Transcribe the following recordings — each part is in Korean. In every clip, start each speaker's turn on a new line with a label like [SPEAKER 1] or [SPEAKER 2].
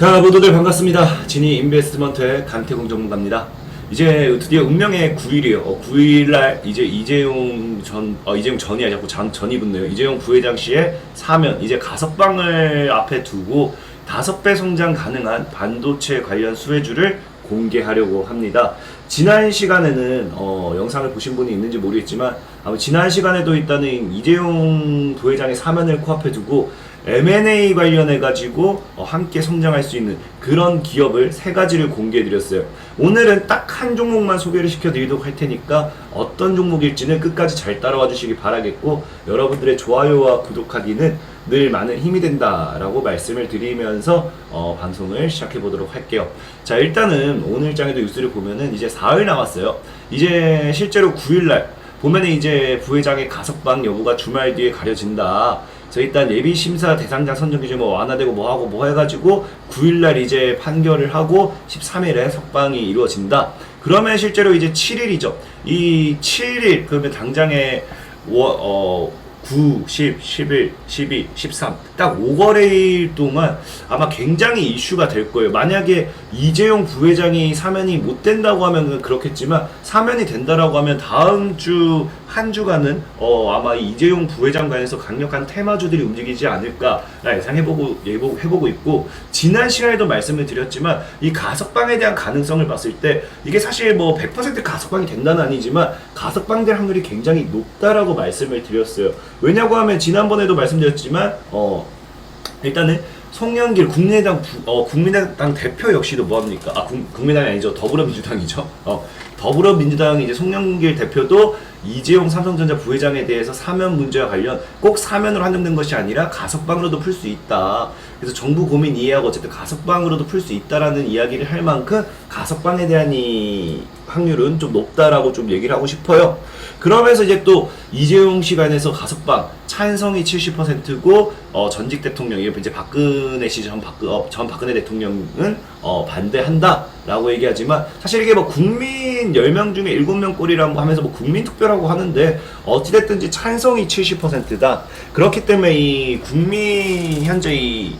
[SPEAKER 1] 자 모두들 반갑습니다. 지니 인베스트먼트의 간태공 전문가입니다. 이제 드디어 운명의 9일이에요. 어, 9일날 이제 이재용 전, 어, 이재용 전이 아니고 전, 전이 붙네요. 이재용 부회장 씨의 사면, 이제 가석방을 앞에 두고 다섯 배 성장 가능한 반도체 관련 수혜주를 공개하려고 합니다. 지난 시간에는 어, 영상을 보신 분이 있는지 모르겠지만 아마 지난 시간에도 있다는 이재용 부회장의 사면을 코앞에 두고 M&A 관련해 가지고 어, 함께 성장할 수 있는 그런 기업을 세 가지를 공개해 드렸어요. 오늘은 딱 한 종목만 소개를 시켜 드리도록 할 테니까 어떤 종목일지는 끝까지 잘 따라와 주시기 바라겠고 여러분들의 좋아요와 구독하기는 늘 많은 힘이 된다라고 말씀을 드리면서 어, 방송을 시작해 보도록 할게요. 자, 일단은 오늘 장에도 뉴스를 보면은 이제 4일 남았어요. 이제 실제로 9일 날 보면은 이제 부회장의 가석방 여부가 주말 뒤에 가려진다. 저 일단 예비 심사 대상자 선정 기준 뭐 완화되고 뭐 하고 뭐 해가지고 9일날 이제 판결을 하고 13일에 석방이 이루어진다. 그러면 실제로 이제 7일이죠. 이 7일 그러면 당장에 워, 어, 9, 10, 11, 12, 13. 딱 5거래일 동안 아마 굉장히 이슈가 될 거예요. 만약에 이재용 부회장이 사면이 못 된다고 하면 그렇겠지만 사면이 된다라고 하면 다음 주 한 주간은 어 아마 이 이재용 부회장 관해서 강력한 테마주들이 움직이지 않을까 예상해보고 예보 해보고 있고 지난 시간에도 말씀을 드렸지만 이 가석방에 대한 가능성을 봤을 때 이게 사실 뭐 100% 가석방이 된다는 아니지만 가석방될 확률이 굉장히 높다라고 말씀을 드렸어요. 왜냐고 하면 지난번에도 말씀드렸지만 어 일단은 송영길 국민의당 부- 어, 국민의당 대표 역시도 뭐합니까? 아 국, 국민당이 아니죠 더불어민주당이죠. 어, 더불어민주당 이제 송영길 대표도 이재용 삼성전자 부회장에 대해서 사면 문제와 관련 꼭 사면으로 한정된 것이 아니라 가석방으로도 풀 수 있다. 그래서 정부 고민 이해하고 어쨌든 가석방으로도 풀 수 있다라는 이야기를 할 만큼 가석방에 대한 이 확률은 좀 높다라고 좀 얘기를 하고 싶어요. 그러면서 이제 또 이재용 시간에서 가석방 찬성이 70%고 어, 전직 대통령 이제 박근혜 시전 박근 어, 전 박근혜 대통령은 어, 반대한다라고 얘기하지만 사실 이게 뭐 국민 10명 중에 7명 꼴이라고 하면서 뭐 국민 투표라고 하는데 어찌 됐든지 찬성이 70%다. 그렇기 때문에 이 국민 현재 이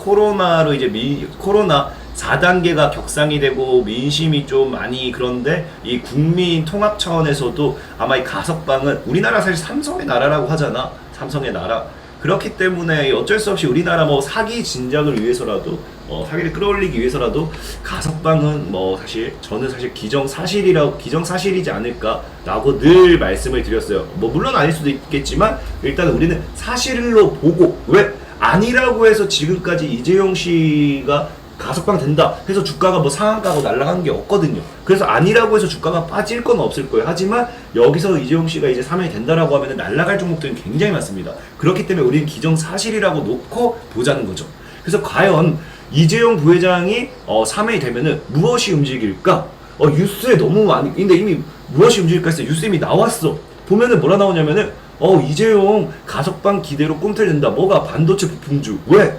[SPEAKER 1] 코로나로 이제 미, 코로나 4단계가 격상이 되고 민심이 좀 많이 그런데 이 국민 통합 차원에서도 아마 이 가석방은 우리나라 사실 삼성의 나라라고 하잖아. 삼성의 나라. 그렇기 때문에 어쩔 수 없이 우리나라 뭐 사기 진작을 위해서라도 어, 사기를 끌어올리기 위해서라도 가석방은 뭐 사실 저는 사실 기정사실이라고 기정사실이지 않을까라고 늘 말씀을 드렸어요. 뭐 물론 아닐 수도 있겠지만 일단 우리는 사실로 보고 왜 아니라고 해서 지금까지 이재용 씨가 가석방 된다 해서 주가가 뭐 상한가고 날아간 게 없거든요. 그래서 아니라고 해서 주가가 빠질 건 없을 거예요. 하지만 여기서 이재용 씨가 이제 사면이 된다라고 하면 날아갈 종목들은 굉장히 많습니다. 그렇기 때문에 우리는 기정사실이라고 놓고 보자는 거죠. 그래서 과연 이재용 부회장이 어, 사면이 되면은 무엇이 움직일까? 어, 뉴스에 너무 많이 근데 이미 무엇이 움직일까 해서 뉴스 이미 나왔어. 보면은 뭐라 나오냐면은 어 이재용 가석방 기대로 꿈틀댄다. 뭐가 반도체 부품주 왜?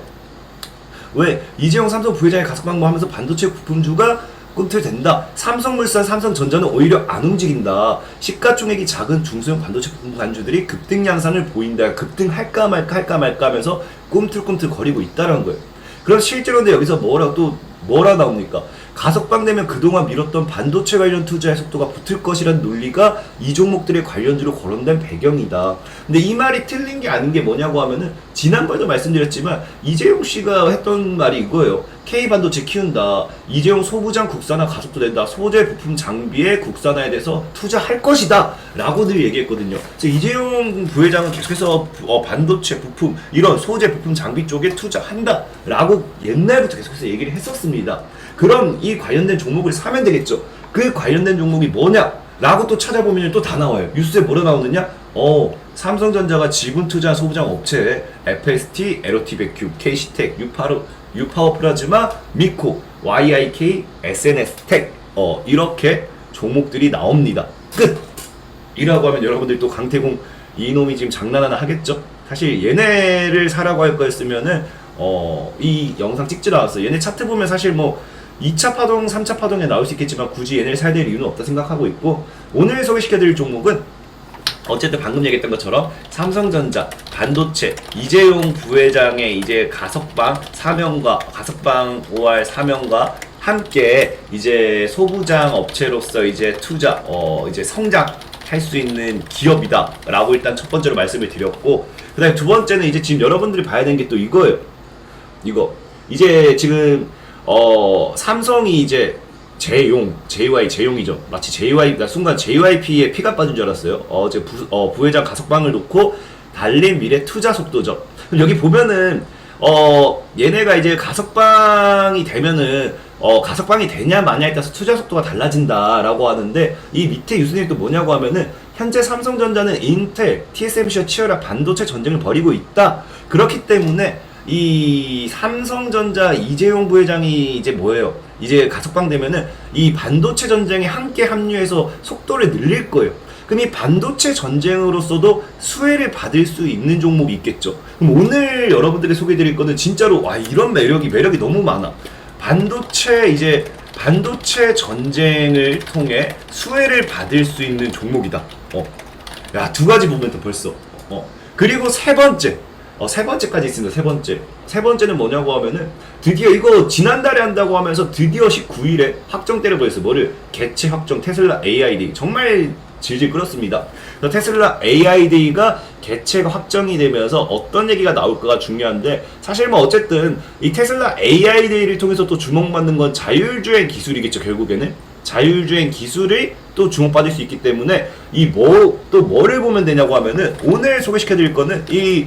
[SPEAKER 1] 왜 이재용 삼성 부회장이 가석방무 하면서 반도체 부품주가 꿈틀댄다. 삼성물산, 삼성전자는 오히려 안 움직인다. 시가총액이 작은 중소형 반도체 부품 관주들이 급등 양상을 보인다. 급등할까 말까 할까 말까 하면서 꿈틀꿈틀 거리고 있다는 거예요. 그럼 실제로 근데 여기서 뭐라 또 뭐라 나옵니까? 가석방 되면 그동안 미뤘던 반도체 관련 투자의 속도가 붙을 것이라는 논리가 이 종목들의 관련주로 거론된 배경이다. 근데 이 말이 틀린 게 아닌 게 뭐냐고 하면은 지난번에도 말씀드렸지만 이재용 씨가 했던 말이 이거예요. K 반도체 키운다. 이재용 소부장 국산화 가속도 된다. 소재 부품 장비의 국산화에 대해서 투자할 것이다. 라고 늘 얘기했거든요. 이재용 부회장은 계속해서 어, 반도체 부품 이런 소재 부품 장비 쪽에 투자한다. 라고 옛날부터 계속해서 얘기를 했었습니다. 그럼 이 관련된 종목을 사면 되겠죠. 그 관련된 종목이 뭐냐? 라고 또 찾아보면 또 다 나와요. 뉴스에 뭐라 나오느냐? 어, 삼성전자가 지분 투자 소부장 업체 FST, 베큐, KC텍, 유파로, 유파워 플라즈마, 미코, YIK, SNS텍 어, 이렇게 종목들이 나옵니다. 끝! 이라고 하면 여러분들 또 강태공 이놈이 지금 장난하나 하겠죠? 사실 얘네를 사라고 할 거였으면은 어, 이 영상 찍질 않았어. 얘네 차트 보면 사실 뭐 2차 파동, 3차 파동에 나올 수 있겠지만 굳이 얘네를 사야 될 이유는 없다 생각하고 있고 오늘 소개시켜드릴 종목은 어쨌든 방금 얘기했던 것처럼 삼성전자, 반도체, 이재용 부회장의 이제 가석방 사명과 가석방 5할 사명과 함께 이제 소부장 업체로서 이제 투자, 어 이제 성장 할 수 있는 기업이다라고 일단 첫 번째로 말씀을 드렸고, 그다음에 두 번째는 이제 지금 여러분들이 봐야 되는 게 또 이거예요. 이거 이제 지금 어 삼성이 이제 재용, JY, 재용이죠. 마치 JY, 나 순간 JYP에 피가 빠진 줄 알았어요. 어제 부, 어, 부회장 가석방을 놓고 달린 미래 투자 속도죠. 여기 보면은 어 얘네가 이제 가석방이 되면은 어 가석방이 되냐 마냐에 따라서 투자 속도가 달라진다라고 하는데 이 밑에 유수님이 또 뭐냐고 하면은 현재 삼성전자는 인텔, TSMC와 치열한 반도체 전쟁을 벌이고 있다. 그렇기 때문에 이 삼성전자 이재용 부회장이 이제 뭐예요? 이제 가석방 되면은 이 반도체 전쟁에 함께 합류해서 속도를 늘릴 거예요. 그럼 이 반도체 전쟁으로서도 수혜를 받을 수 있는 종목이 있겠죠. 그럼 오늘 여러분들이 소개드릴 거는 진짜로 와 이런 매력이 매력이 너무 많아. 반도체 이제 반도체 전쟁을 통해 수혜를 받을 수 있는 종목이다. 어. 야, 두 가지 또 벌써. 어. 그리고 세 번째. 어, 세 번째까지 있습니다. 세 번째. 세 번째는 뭐냐고 하면은 드디어 이거 지난달에 한다고 하면서 드디어 19일에 확정 때려버렸어요. 뭐를? 개최 확정 테슬라 AID. 정말 질질 끌었습니다. 테슬라 AID가 개최가 확정이 되면서 어떤 얘기가 나올까가 중요한데 사실 뭐 어쨌든 이 테슬라 AID를 통해서 또 주목받는 건 자율주행 기술이겠죠. 결국에는 자율주행 기술이 또 주목받을 수 있기 때문에 이 뭐 또 뭐를 보면 되냐고 하면은 오늘 소개시켜드릴 거는 이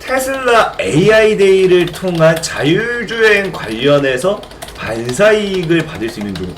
[SPEAKER 1] 테슬라 AI 데이를 통한 자율주행 관련해서 반사이익을 받을 수 있는 종목.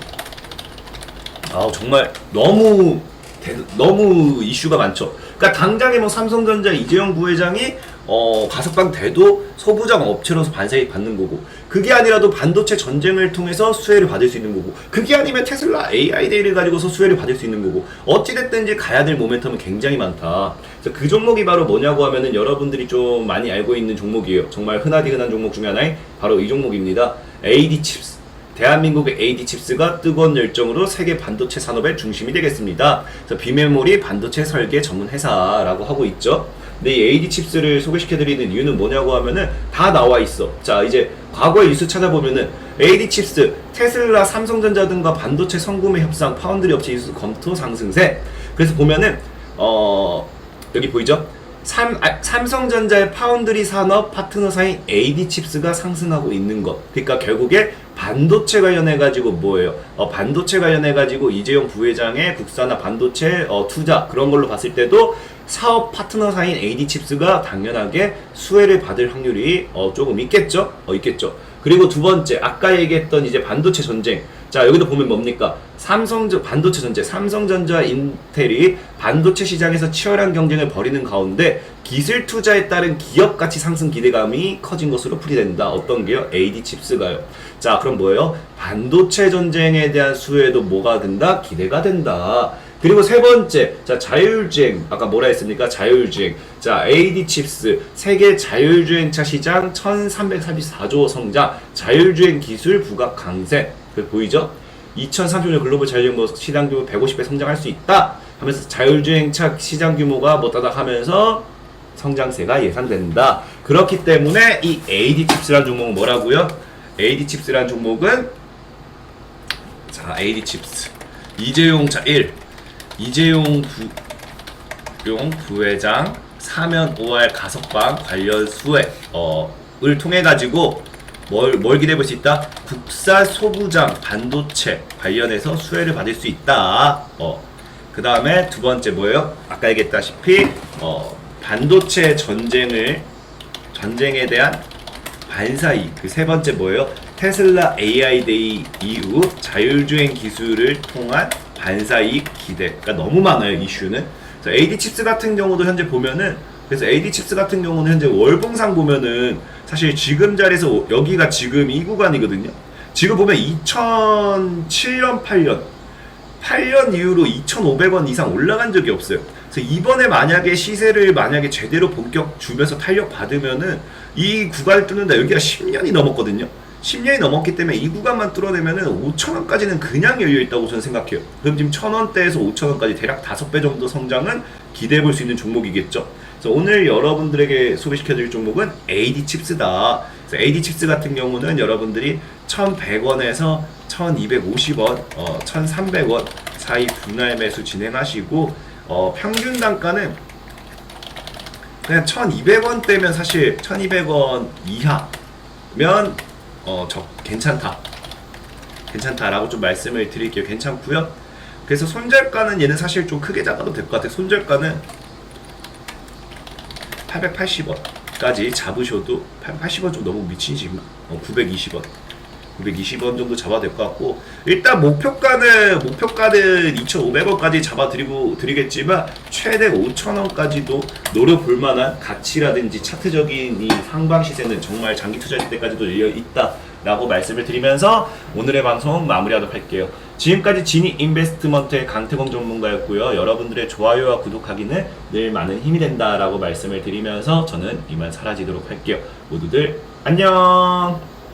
[SPEAKER 1] 아 정말 너무 대, 너무 이슈가 많죠. 그러니까 당장에 뭐 삼성전자 이재용 부회장이 어 가석방 돼도 소부장 업체로서 반사이익 받는 거고 그게 아니라도 반도체 전쟁을 통해서 수혜를 받을 수 있는 거고 그게 아니면 테슬라 AI 데이를 가지고서 수혜를 받을 수 있는 거고 어찌됐든지 가야 될 모멘텀은 굉장히 많다. 그래서 그 종목이 바로 뭐냐고 하면은 여러분들이 좀 많이 알고 있는 종목이에요. 정말 흔하디 흔한 종목 중에 하나인 바로 이 종목입니다. AD 칩스. 대한민국의 AD 칩스가 뜨거운 열정으로 세계 반도체 산업의 중심이 되겠습니다. 그래서 비메모리 반도체 설계 전문 회사라고 하고 있죠. 근데 이 AD 칩스를 소개시켜드리는 이유는 뭐냐고 하면은 다 나와 있어. 자, 이제 과거의 뉴스 찾아보면은 AD 칩스, 테슬라, 삼성전자 등과 반도체 성구매 협상, 파운드리 업체 이수 검토 상승세. 그래서 보면은 어 여기 보이죠? 삼, 아, 삼성전자의 파운드리 산업 파트너사인 AD 칩스가 상승하고 있는 것. 그러니까 결국에 반도체 관련해 가지고 뭐예요? 어, 반도체 관련해 가지고 이재용 부회장의 국산화 반도체 어, 투자 그런 걸로 봤을 때도 사업 파트너사인 AD 칩스가 당연하게 수혜를 받을 확률이 어, 조금 있겠죠? 어, 있겠죠. 그리고 두 번째 아까 얘기했던 이제 반도체 전쟁. 자 여기도 보면 뭡니까? 삼성전 반도체 전쟁, 삼성전자, 인텔이 반도체 시장에서 치열한 경쟁을 벌이는 가운데 기술 투자에 따른 기업 가치 상승 기대감이 커진 것으로 풀이된다. 어떤 게요? AD 칩스가요. 자 그럼 뭐예요? 반도체 전쟁에 대한 수혜도 뭐가 된다? 기대가 된다. 그리고 세 번째, 자 자율주행 아까 뭐라 했습니까? 자율주행. 자 AD 칩스 세계 자율주행차 시장 1,334조 성장, 자율주행 기술 부각 강세. 그 보이죠? 2030년 글로벌 자율주행 뭐 시장 규모 150배 성장할 수 있다. 하면서 자율주행차 시장 규모가 뭐 따닥 하면서 성장세가 예상된다. 그렇기 때문에 이 AD 칩스란 종목은 뭐라고요? AD 칩스란 종목은 자 AD 칩스 이재용 자 1. 이재용 부 용 부회장 사면 5할 가석방 관련 수혜 어을 통해 가지고 뭘, 뭘 기대해 볼 수 있다? 국사 소부장 반도체 관련해서 수혜를 받을 수 있다. 어. 그 다음에 두 번째 뭐예요? 아까 얘기했다시피 어, 반도체 전쟁을 전쟁에 대한 반사이 그세 번째 뭐예요? 테슬라 AI 데이 이후 자율주행 기술을 통한 반사이익 기대. 그러니까 너무 많아요 이슈는. AD 칩스 같은 경우도 현재 보면은 그래서 AD 칩스 같은 경우는 현재 월봉상 보면은 사실 지금 자리에서 여기가 지금 이 구간이거든요. 지금 보면 2007년 8년 8년 이후로 2,500원 이상 올라간 적이 없어요. 그래서 이번에 만약에 시세를 만약에 제대로 본격 주면서 탄력 받으면은 이 구간을 뚫는다 여기가 10년이 넘었거든요. 10년이 넘었기 때문에 이 구간만 뚫어내면은 5천원까지는 그냥 열려있다고 저는 생각해요. 그럼 지금 1000원대에서 5천원까지 대략 5배 정도 성장은 기대해 볼 수 있는 종목이겠죠. 그래서 오늘 여러분들에게 소개시켜드릴 종목은 AD 칩스다. AD 칩스 같은 경우는 여러분들이 1100원에서 1250원, 어, 1300원 사이 분할 매수 진행하시고 어, 평균 단가는 그냥 1200원대면 사실 1200원 이하면 어, 저 괜찮다. 괜찮다라고 좀 말씀을 드릴게요. 괜찮고요. 그래서 손절가는 얘는 사실 좀 크게 잡아도 될 것 같아요. 손절가는 880원까지 잡으셔도 880원 좀 너무 미친 식 어, 920원 920원 정도 잡아도 될것 같고 일단 목표가는 목표가는 2,500원까지 잡아드리고 드리겠지만 최대 5,000원까지도 노려볼 만한 가치라든지 차트적인 이 상방 시세는 정말 장기 투자일 때까지도 열려 있다라고 말씀을 드리면서 오늘의 방송 마무리하도록 할게요. 지금까지 지니 인베스트먼트의 강태공 전문가였고요. 여러분들의 좋아요와 구독하기는 늘 많은 힘이 된다라고 말씀을 드리면서 저는 이만 사라지도록 할게요. 모두들 안녕.